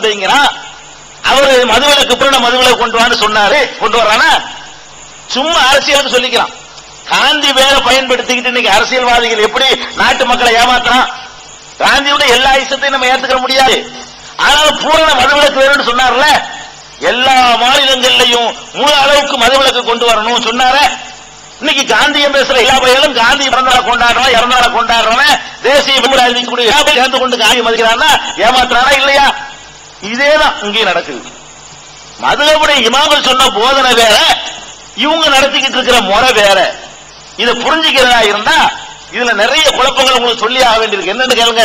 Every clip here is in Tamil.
வந்தீங்கிறான் அவரு மதுவிலக்கு பிறகு மதுவிலக்கு கொண்டு வான்னு சொன்னாரு. கொண்டு வர்றானா? சும்மா அரசியலுக்கு சொல்லிக்கிறான் காந்தி வேலை பயன்படுத்திக்கிட்டு இன்னைக்கு அரசியல்வாதிகள் எப்படி நாட்டு மக்களை ஏமாத்துறான்? காந்தியோட எல்லா இசத்தையும் நம்ம ஏத்துக்கிற முடியாது. ஆனாலும் பூரண மதுவிலக்கு வேணும்னு சொன்னார்ல? எல்லா மாநிலங்கள்லயும் முழு அளவுக்கு மதுவிலக்கு கொண்டு வரணும் சொன்னார. இன்னைக்கு காந்தியம் பேசுற எல்லா பையனும் காந்தி பிறந்தநாளை கொண்டாடுறோம் இறந்தாளை கொண்டாடுறோம் தேசிய விடுமுறை அறிவிக்கக்கூடிய எல்லா சேர்ந்து கொண்டு காந்தி மதிக்கிறான்னா ஏமாத்துறானா இல்லையா? இதேதான் இங்கே நடக்குது. மதுகபுடைய இமாமல் சொன்ன போதனை வேற இவங்க நடத்திக்கிட்டு இருக்கிற முறை வேற. இதை புரிஞ்சுக்கிறதா இருந்தா இதுல நிறைய குழப்பங்கள் உங்களுக்கு சொல்லி ஆக வேண்டியிருக்கு. என்னன்னு கேளுங்க.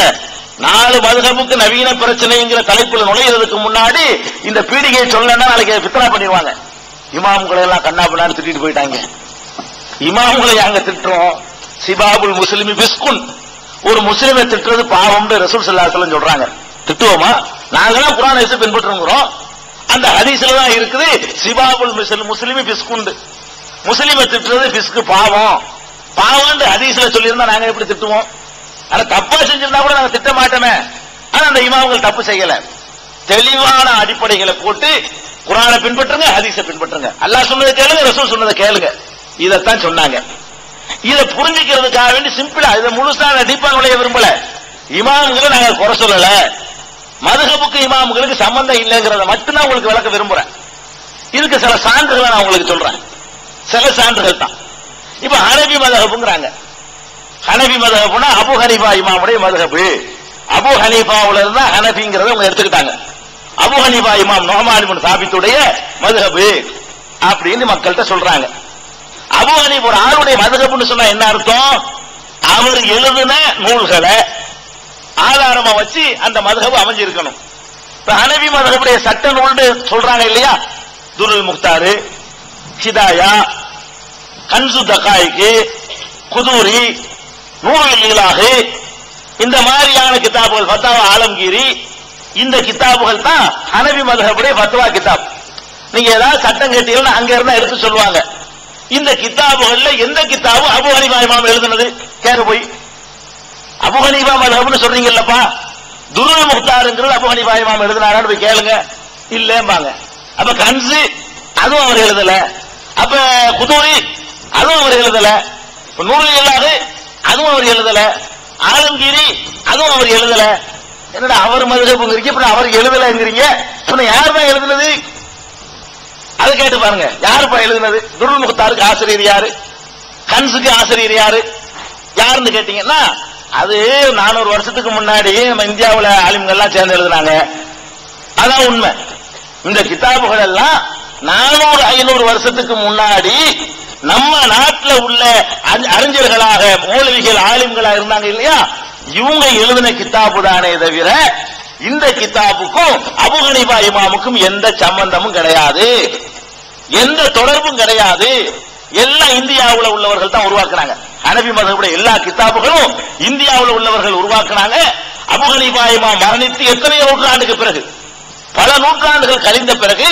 நாலு மதுகபுக்கு நவீன பிரச்சனைங்கிற தலைப்புல நுழையிறதுக்கு முன்னாடி இந்த பீடிகையை சொல்லணும்னா நாளைக்கு பித்தனா பண்ணிடுவாங்க. இமாம்களை எல்லாம் கண்ணா பண்ணான்னு திட்டிட்டு போயிட்டாங்க. இமாம்களை யாங்க திட்டுறோம்? சிபாபுல் முஸ்லிமி பிஸ்குன். ஒரு முஸ்லிமை திட்டுறது பாவம்னு ரசூல் ஸல்லல்லாஹு சொல்றாங்க. திட்டுவோமா? நாங்களாம் குரான் ஹதீஸை பின்பற்றுங்கிறோம் அந்த ஹதீஸ்ல தான் இருக்குது சிபாபுல் முஸ்லிம் முஸ்லிமி பிஸ்குண்டு முஸ்லிமை திட்டுறது பிஸ்கு பாவம். பாவம்னு ஹதீஸ்ல சொல்லியிருந்தா நாங்க எப்படி திட்டுவோம்? ஆனா தப்பா செஞ்சிருந்தா கூட நாங்க திட்ட மாட்டோமே. ஆனா அந்த இமாம்கள் தப்பு செய்யல. தெளிவான அடிப்படைகளை போட்டு குரானை பின்பற்றுங்க ஹதீஸை பின்பற்றுங்க. அல்லாஹ் சொன்னதை கேளுங்க ரசூல் சொன்னதை கேளுங்க. இதைத்தான் சொன்னாங்க. இதை புரிஞ்சுக்கிறதுக்காக வேண்டி சிம்பிளா இதை முழுசா டீப்பா நுழைய விரும்பல. இமாம்களை நாங்க குறை சொல்லல. மதுகபுக்கு இமாம்களுக்கு சம்பந்தம் இல்லைங்கிறத மட்டும்தான் உங்களுக்கு விளக்க விரும்புறேன். இதுக்கு சில சான்றுகளை நான் உங்களுக்கு சொல்றேன். சில சான்றுகள் தான். இப்ப ஹனபி மதகபுங்கிறாங்க. ஹனபி மதகபுனா அபு ஹனீஃபா இமாமுடைய மதகபு. அபு ஹனீஃபாவுல இருந்தா ஹனபிங்கிறத அவங்க எடுத்துக்கிட்டாங்க. அபு ஹனீஃபா இமாம் நோமானிபுன் சாபித்துடைய மதுகபு அப்படின்னு மக்கள்கிட்ட சொல்றாங்க. அபு ஹனீஃப் ஒரு ஆளுடைய மதுகபுன்னு சொன்னா என்ன அர்த்தம்? அவர் எழுதின நூல்களை ஆதாரமா வச்சு அந்த மதுஹபு அமைஞ்சிருக்கணும். இப்ப ஹனபி மதுஹபுடைய சட்ட நூல்னு சொல்றாங்க இல்லையா? துருல் முக்தாரு ஹிதாயா கன்சு தகாய்க்கு குதூரி நூலாக. இந்த மாதிரியான கிதாபுகள் ஃபத்தாவா ஆலம்கீரி இந்த கிதாபுகள் தான் ஹனவி மதுகபுடைய ஃபத்வா கிதாப். நீங்க ஏதாவது சட்டம் கேட்டீங்கன்னா அங்க இருந்தா எடுத்து சொல்லுவாங்க. இந்த கித்தாபுகள்ல எந்த கித்தாபும் அபு ஹனீஃபா இமாம் எழுதுனது? கேட்க போய். அபுஹனிபா மதுஹப்னு சொல்றீங்கல்லப்பா. துருல் முக்தாருங்கிறது அபுஹனிபா இமாம் எழுதுனாரான்னு போய் கேளுங்க. இல்லம்பாங்க. அப்ப கன்சு அதுவும் அவர் எழுதல. அப்ப குதூரி அதுவும் அவர் எழுதல. இப்ப நூறு இல்லாது அதுவும் அவர் எழுதல. ஆலங்கிரி அதுவும் அவர் எழுதல. என்னடா அவர் மதுகப்புங்கிறீங்க இப்ப அவர் எழுதலங்கிறீங்க. அப்புறம் யார் தான் எழுதுனது? அதை கேட்டு பாருங்க. யாருப்பா எழுதுனது? துருள் முகத்தாருக்கு ஆசிரியர் யாரு? கன்சுக்கு ஆசிரியர் யாரு? யாருன்னு கேட்டீங்கன்னா அது நானூறு வருஷத்துக்கு முன்னாடி நம்ம இந்தியாவில் ஆளுங்கள்லாம் சேர்ந்து எழுதுனாங்க. அதான் உண்மை. இந்த கிதாபுகள் எல்லாம் நானூறு ஐநூறு வருஷத்துக்கு முன்னாடி நம்ம நாட்டில் உள்ள அறிஞர்களாக மூலவிகள் ஆலிம்களா இருந்தாங்க இல்லையா? இவங்க எழுதின கித்தாபு தானே தவிர இந்த கித்தாபுக்கும் அபு இமாமுக்கும் எந்த சம்பந்தமும் கிடையாது. எந்த தொடர்பும் கிடையாது. எல்லாம் இந்தியாவுல உள்ளவர்கள் தான் உருவாக்குனாங்க. அனபி மதகுடைய எல்லா கிதாபுகளும் இந்தியாவுல உள்ளவர்கள் உருவாக்குனாங்க. அபு மரணித்து எத்தனையோ நூற்றாண்டுக்கு பிறகு பல நூற்றாண்டுகள் கழிந்த பிறகு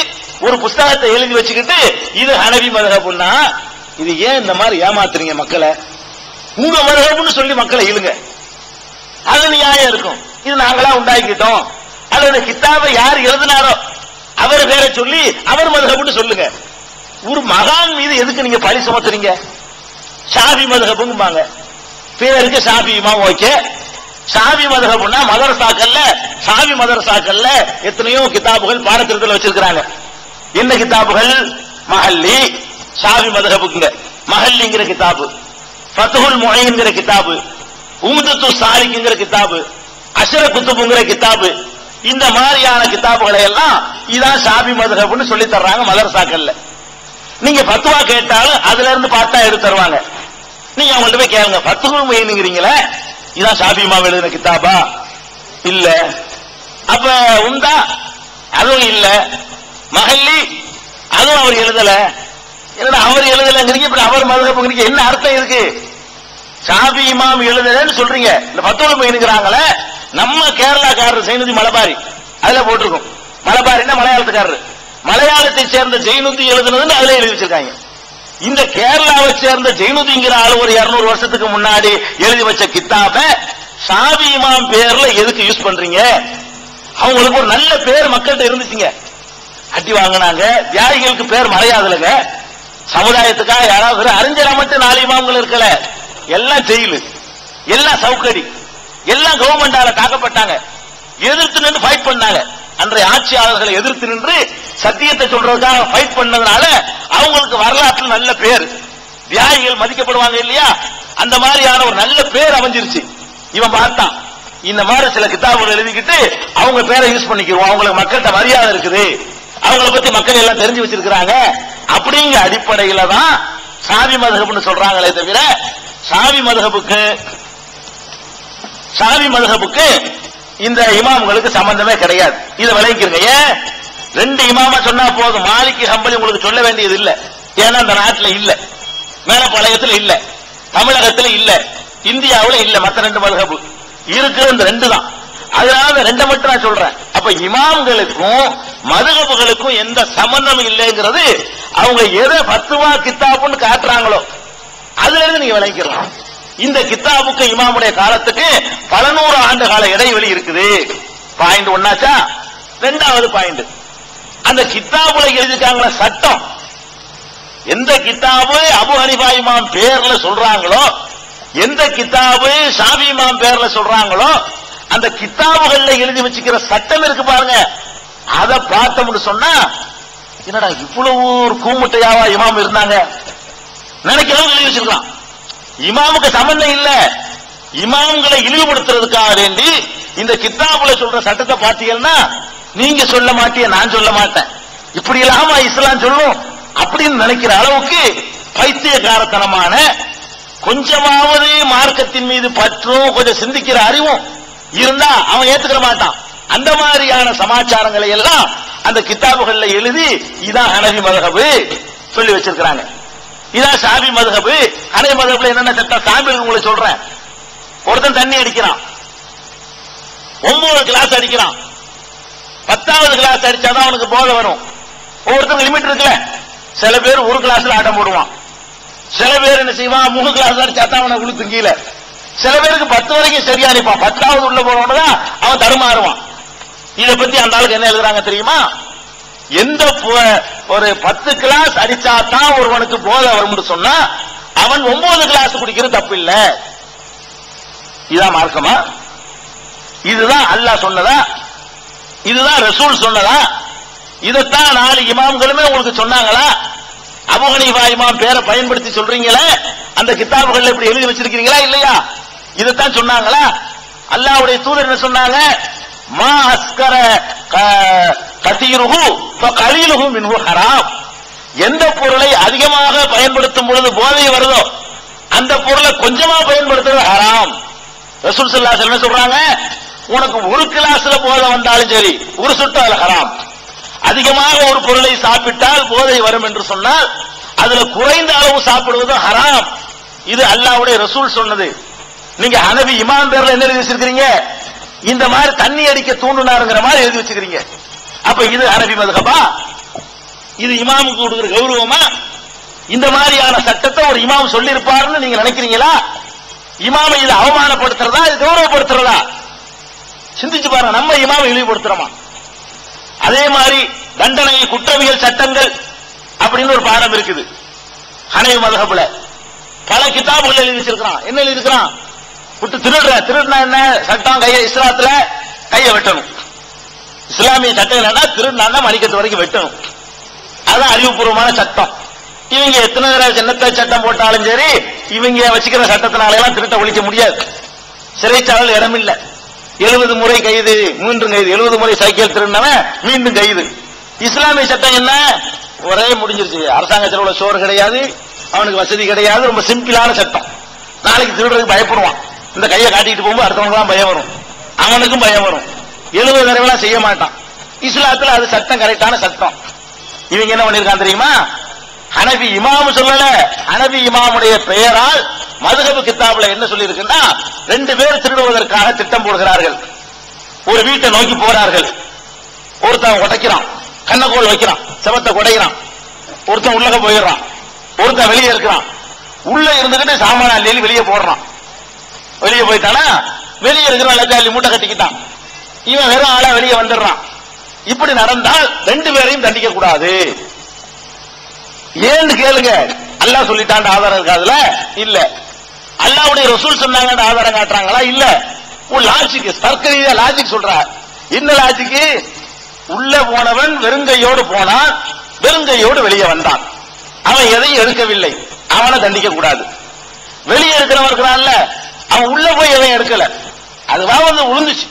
ஒரு புஸ்தகத்தை எழுதி வச்சுக்கிட்டு இது ஹனபி மதகப்புன்னா இது ஏன் இந்த மாதிரி ஏமாத்துறீங்க மக்களை? உங்க மதகப்புன்னு சொல்லி மக்களை இழுங்க. அது நியாயம் இருக்கும். இது நாங்களா உண்டாக்கிட்டோம். அல்லது கித்தாபை யார் எழுதினாரோ அவர் பேரை சொல்லி அவர் மதகப்புன்னு சொல்லுங்க. ஒரு மகான் மீது எதுக்கு நீங்க பழி சுமத்துறீங்க? ஷாபி மதகப்புங்குமாங்க பேர் ஷாபி இமாம் ஓகே. ஷாபி மதகப்புன்னா மதரசாக்கள்ல ஷாபி மதரசாக்கள்ல எத்தனையோ கிதாபுகள் பாடத்திட்டத்தில் வச்சிருக்கிறாங்க. என்ன கிதாபுகள் மஹல்லி ஷாபி மதகப்புங்க மஹல்லிங்கிற கிதாபு ஃபத்துல் முஹைங்கிற கிதாபு உம்தத்து சாலிக்குங்கிற கிதாபு அஷர குத்துபுங்கிற கிதாபு. இந்த மாதிரியான கிதாபுகளை எல்லாம் இதான் ஷாபி மதுஹப்னு சொல்லி தர்றாங்க மதரசாக்கள்ல. நீங்க பத்துவா கேட்டாலும் அதுல இருந்து பார்த்தா எடுத்து தருவாங்க. நீங்க அவங்கள்ட்ட போய் கேளுங்க. பத்துகுள் வேணுங்கிறீங்களே? இதான் ஷாபி எழுதின கிதாபா? இல்ல. அப்ப உண்டா? அதுவும் இல்ல. மஹல்லி அதுவும் அவர் எழுதல. என்னடா அவர் எழுதலங்கிறீங்க? இப்ப அவர் மதுஹப்ங்கிறீங்க என்ன அர்த்தம் இருக்கு? ஷாபி இமாம் எழுதலன்னு சொல்றீங்க. இந்த பத்தோடு போயிருக்கிறாங்களே நம்ம கேரளாக்காரர் சைனுதி மலபாரி. அதுல போட்டிருக்கோம். மலபாரின்னா மலையாளத்துக்காரர். மலையாளத்தை சேர்ந்த ஜெயினுதி எழுதுனதுன்னு அதுல எழுதி வச்சிருக்காங்க. இந்த கேரளாவை சேர்ந்த ஜெயினுதிங்கிற ஆளு ஒரு 200 வருஷத்துக்கு முன்னாடி எழுதி வச்ச கித்தாப ஷாபி இமாம் பேர்ல எதுக்கு யூஸ் பண்றீங்க? அவங்களுக்கு ஒரு நல்ல பேர் மக்கள்கிட்ட இருந்துச்சுங்க. அடி வாங்கினாங்க. தியாகிகளுக்கு பேர் மறையாதுலங்க. சமுதாயத்துக்காக யாராவது ஒரு அறிஞரா மட்டும் நாலு இமாம்கள் இருக்கல. எல்லாம் ஜெயிலு. எல்லாம் சவுக்கடி. எல்லாம் கவர்மெண்டால தாக்கப்பட்டாங்க. எதிர்த்து நின்று ஃபைட் பண்ணாங்க. அன்றைய ஆட்சியாளர்களை எதிர்த்து நின்று சத்தியத்தை சொல்றதுக்காக ஃபைட் பண்ணதுனால அவங்களுக்கு வரலாற்றில் நல்ல பேர். தியாகிகள் மதிக்கப்படுவாங்க இல்லையா? அந்த மாதிரியான ஒரு நல்ல பேர் அமைஞ்சிருச்சு. இவன் பார்த்தான். இந்த மாதிரி சில கிதாபுகள் எழுதிக்கிட்டு அவங்க பேரை யூஸ் பண்ணிக்கிறோம். அவங்களுக்கு மக்கள்கிட்ட மரியாதை இருக்குது. அவங்கள பத்தி மக்கள் எல்லாம் தெரிஞ்சு வச்சிருக்கிறாங்க. அப்படிங்கிற அடிப்படையில தான் சாவி மதகப்னு சொல்றாங்களே தவிர சாவி மதகபுக்கு சாவி மதகபுக்கு இந்த இமாம்களுக்கு சம்பந்தமே கிடையாது. இதை விளங்கிக்கிறங்க ஏன்? ரெண்டு இமாமா சொன்னா போதும். மாலிக்கு ஹம்பலி உங்களுக்கு சொல்ல வேண்டியது இல்ல. ஏன்னா அந்த நாட்டுல இல்ல. மேலப்பாளையத்தில் இல்ல. தமிழகத்துல இல்ல. இந்தியாவில் இல்ல. மத்த ரெண்டு மதுகபு இருக்கிற இந்த ரெண்டு தான். அதனால ரெண்டை மட்டும் நான் சொல்றேன். அப்ப இமாம்களுக்கும் மதுகபுகளுக்கும் எந்த சம்பந்தமும் இல்லைங்கிறது அவங்க எதை பத்துவா கித்தாப்புன்னு காட்டுறாங்களோ அதுல இருந்து நீங்க விளங்கிக்கலாம் இந்த கித்தாபுக்கு இமாமுடைய காலத்துக்கு பல நூறு ஆண்டு கால இடைவெளி இருக்குது. பாயிண்ட் ஒன்னாச்சா? ரெண்டாவது பாயிண்ட் அந்த கித்தாபுல எழுதிருக்காங்களா சட்டம். எந்த கித்தாபு அபு ஹனிஃபா இமாம் பேர்ல சொல்றாங்களோ எந்த கித்தாபு ஷாபி இமாம் பேர்ல சொல்றாங்களோ அந்த கித்தாபுகள்ல எழுதி வச்சுக்கிற சட்டம் இருக்கு பாருங்க. அதை பார்த்தோம்னு சொன்னா என்னடா இவ்வளவு ஒரு கூமுட்டையாவா இமாம் இருந்தாங்க? நினைக்கிறவங்க எழுதி வச்சிருக்கலாம். இமாமுக்கு சம்பந்தம் இல்ல. இமாம்களை இழிவுபடுத்துறதுக்காக வேண்டி இந்த கித்தாபுல சொல்ற சட்டத்தை பார்த்தீங்கன்னா நீங்க சொல்ல மாட்டிய நான் சொல்ல மாட்டேன். இப்படி இல்லாம இஸ்லாம் சொல்லும் அப்படின்னு நினைக்கிற அளவுக்கு பைத்தியக்காரத்தனமான கொஞ்சமாவது மார்க்கத்தின் மீது பற்றும் கொஞ்சம் சிந்திக்கிற அறிவும் இருந்தா அவன் ஏத்துக்கிற மாட்டான். அந்த மாதிரியான சமாச்சாரங்களை எல்லாம் அந்த கித்தாபுகள்ல எழுதி இதான் ஹனவி மதகபு சொல்லி வச்சிருக்கிறாங்க. இதான் சாபி மதுகபு. ஹனவி மதகபுல என்னென்ன சட்டம் சாமி உங்களுக்கு சொல்றேன். ஒருத்தன் தண்ணி அடிக்கிறான். ஒன்பது கிளாஸ் அடிக்கிறான். பத்தாவது கிளாஸ் அடிச்சாதான் அவனுக்கு போதை வரும். ஒவ்வொருத்தருக்கு லிமிட் இருக்குல்ல சில பேர் ஒரு கிளாஸ்ல ஆட்டம் போடுவான். சில பேர் என்ன செய்வான் மூணு கிளாஸ் அடிச்சா தான் அவனை உளுத்து கீழே. சில பேருக்கு பத்து வரைக்கும் சரியா நிற்பான். பத்தாவது உள்ள போனவனதான் அவன் தடுமாறுவான். இதை பத்தி அந்த ஆளுக்கு என்ன எழுதுறாங்க தெரியுமா? எந்த ஒரு பத்து கிளாஸ் அடிச்சா தான் ஒருவனுக்கு போதை வரும்னு சொன்னா அவன் ஒன்பது கிளாஸ் குடிக்கிறது தப்பு இல்ல. இதான் மார்க்கமா? இதுதான் அல்லாஹ் சொன்னதா? இதுதான் ரசூல் சொன்னதா? இதைத்தான் நாலு இமாம்களுமே உங்களுக்கு சொன்னாங்களா? அபுகனிபா இமாம் பேரை பயன்படுத்தி சொல்றீங்களே? அந்த கிதாபுகள்ல இப்படி எழுதி வச்சிருக்கீங்களா இல்லையா? இதைத்தான் சொன்னாங்களா? அல்லாவுடைய தூதர் என்ன சொன்னாங்க? மா அஸ்கர க- கதீருஹு மின்ஹு ஹராம். எந்த பொருளை அதிகமாக பயன்படுத்தும் பொழுது போதை வருதோ அந்த பொருளை கொஞ்சமா பயன்படுத்துறது ஹராம். ரசூல் ஸல்லல்லாஹு அலைஹி சொல்றாங்க? உனக்கு ஒரு கிளாஸ்ல போதை வந்தாலும் சரி ஒரு சுட்டு அதுல ஹராம். அதிகமாக ஒரு பொருளை சாப்பிட்டால் போதை வரும் என்று சொன்னால் அதுல குறைந்த அளவு சாப்பிடுவது ஹராம். இது அல்லாவுடைய ரசூல் சொன்னது. நீங்க ஹனபி இமாம் பேர்ல என்ன எழுதி வச்சிருக்கீங்க இந்த மாதிரி தண்ணி அடிக்க தூண்டுனாருங்கிற மாதிரி எழுதி வச்சுக்கிறீங்க. அப்ப இது அரபி மதுகபா? இது இமாமுக்கு கொடுக்குற கௌரவமா? இந்த மாதிரியான சட்டத்தை ஒரு இமாம் சொல்லியிருப்பாருன்னு நீங்க நினைக்கிறீங்களா? இமாமை இதை அவமானப்படுத்துறதா? இது கௌரவப்படுத்துறதா? சிந்திச்சு பாருங்க நம்ம இமாமை இழிவுபடுத்துறோமா? அதே மாதிரி தண்டனை குற்றவியல் சட்டங்கள் அப்படின்னு ஒரு பாடம் இருக்குது. ஹனவி மதகப்புல பல கிதாபுகள் எழுதி வச்சிருக்கிறான். என்ன எழுதி இருக்கிறான் விட்டு திருடுற திருடுனா என்ன? சட்டம் கைய இஸ்லாத்துல கைய வெட்டணும். இஸ்லாமிய சட்டம் இல்லைன்னா திருடுனா மணிக்கத்து வரைக்கும் வெட்டணும். அதான் அறிவுபூர்வமான சட்டம். இவங்க எத்தனை தடவை சின்னத்தை சட்டம் போட்டாலும் சரி இவங்க வச்சுக்கிற சட்டத்தினால எல்லாம் திருட்ட ஒழிக்க முடியாது. சிறைச்சாலையில் இடம் இல்ல எழுபது முறை கைது மீண்டும் கைது. எழுபது முறை சைக்கிள் திருடினவன் மீண்டும் கைது. இஸ்லாமிய சட்டம் என்ன? ஒரே முடிஞ்சிருச்சு. அரசாங்க உள்ள சோறு கிடையாது அவனுக்கு வசதி கிடையாது ரொம்ப சிம்பிளான சட்டம். நாளைக்கு திருடுறதுக்கு பயப்படுவான். இந்த கையை காட்டிட்டு போகும்போது அடுத்தவனுக்கு பயம் வரும். அவனுக்கும் பயம் வரும். எழுபது தடவைலாம் செய்ய மாட்டான். இஸ்லாத்துல அது சட்டம் கரெக்டான சட்டம். இவங்க என்ன பண்ணிருக்கான் தெரியுமா? ஹனபி இமாம் சொல்லல. ஹனபி இமாமுடைய பெயரால் மதுகபு கித்தாபுல என்ன சொல்லி இருக்குன்னா ரெண்டு பேர் திருடுவதற்காக திட்டம் போடுகிறார்கள். ஒரு வீட்டை நோக்கி போறார்கள். ஒருத்தன் உடைக்கிறான். கண்ணக்கோல் வைக்கிறான். செவத்தை குடைகிறான் ஒருத்தன் உள்ளக போயிடுறான். ஒருத்தன் வெளியே இருக்கிறான். உள்ள இருந்துகிட்டு சாமான அள்ளி வெளியே போடுறான். வெளியே போயிட்டானா? வெளியே இருக்கிற லஜாலி மூட்டை கட்டிக்கிட்டான். இவன் வெறும் ஆளா வெளியே வந்துடுறான். இப்படி நடந்தால் ரெண்டு பேரையும் தண்டிக்க கூடாது. ஏன்னு கேளுங்க. அல்லாஹ் சொல்லிட்டான் ஆதாரம் இருக்காதுல இல்ல. அல்லாவுடைய ரசூல் சொன்னாங்க ஆதாரம் காட்டுறாங்களா? இல்ல. உன் லாஜிக் தர்க்க ரீதியா லாஜிக் சொல்ற. என்ன லாஜிக்கு உள்ள போனவன் வெறுங்கையோடு போனான். வெறுங்கையோடு வெளியே வந்தான். அவன் எதையும் எடுக்கவில்லை. அவனை தண்டிக்க கூடாது. வெளியே இருக்கிறவன் இருக்கிறான்ல. அவன் உள்ள போய் எதையும் எடுக்கல. அதுவா வந்து விழுந்துச்சு